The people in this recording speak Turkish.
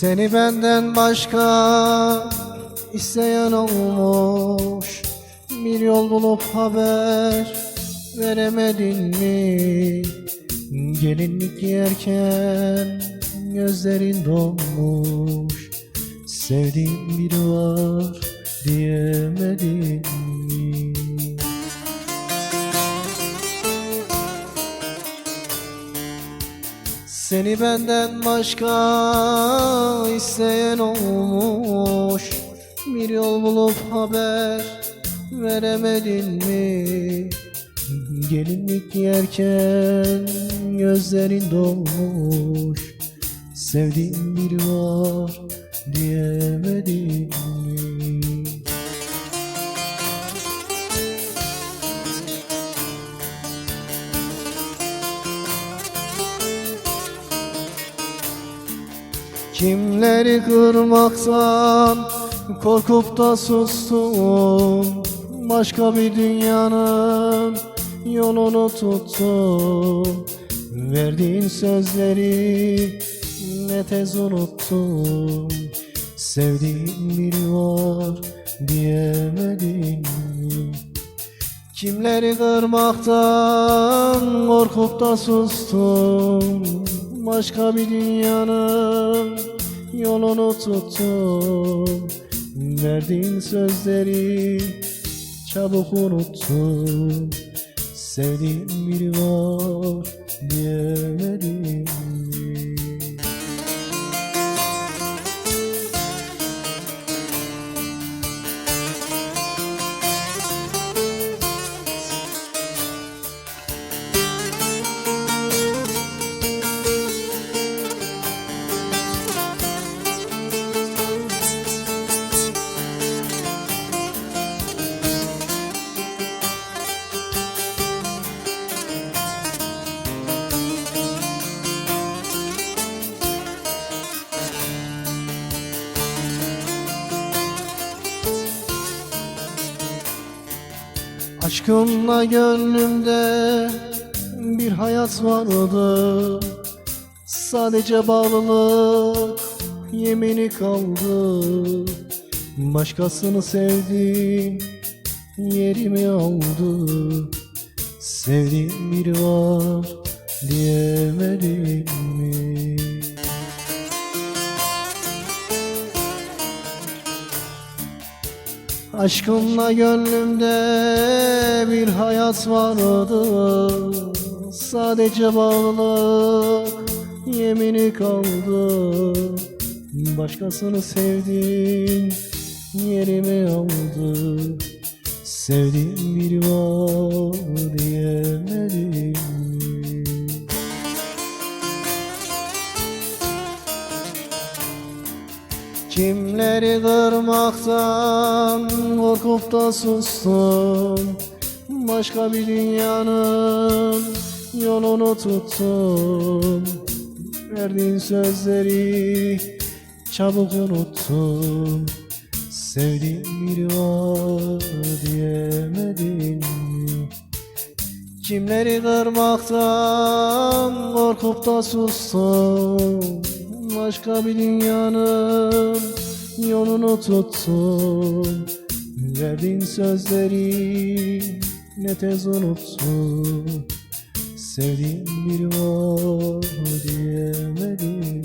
Seni benden başka isteyen olmuş Bir yol bulup haber veremedin mi? Gelinlik giyerken gözlerin dolmuş Sevdiğim biri var diyemedin mi? Seni benden başka isteyen olmuş Bir yol bulup haber veremedin mi? Gelinlik giyerken gözlerin dolmuş Sevdiğim biri var diyemedin mi? Kimleri kırmaktan korkup da sustum Başka bir dünyanın yolunu tuttum Verdiğin sözleri ne tez unuttum Sevdiğim biri var diyemedin mi? Kimleri kırmaktan korkup da sustum Başka bir dünyanın yolunu tuttum. Verdiğin sözleri çabuk unuttum. Sevdiğim biri var diyemedim Aşkınla gönlümde bir hayat vardı. Sadece bağlılık yemini kaldı. Başkasını sevdim yerimi aldı Sevdiğim biri var diyemedim mi? Aşkınla gönlümde bir hayat vardı. Sadece bağlılık yemini kaldı. Başkasını sevdim yerimi aldı. Sevdiğim biri var Kimleri kırmaktan korkup da sustum? Başka bir dünyanın yolunu tuttum. Verdiğin sözleri çabuk unuttum. Sevdiğim biri var diyemedin mi? Kimleri kırmaktan korkup da sustum Başka bir dünyanın yolunu tuttum Verdiğin sözleri ne tez unuttum Sevdiğim biri var diyemedim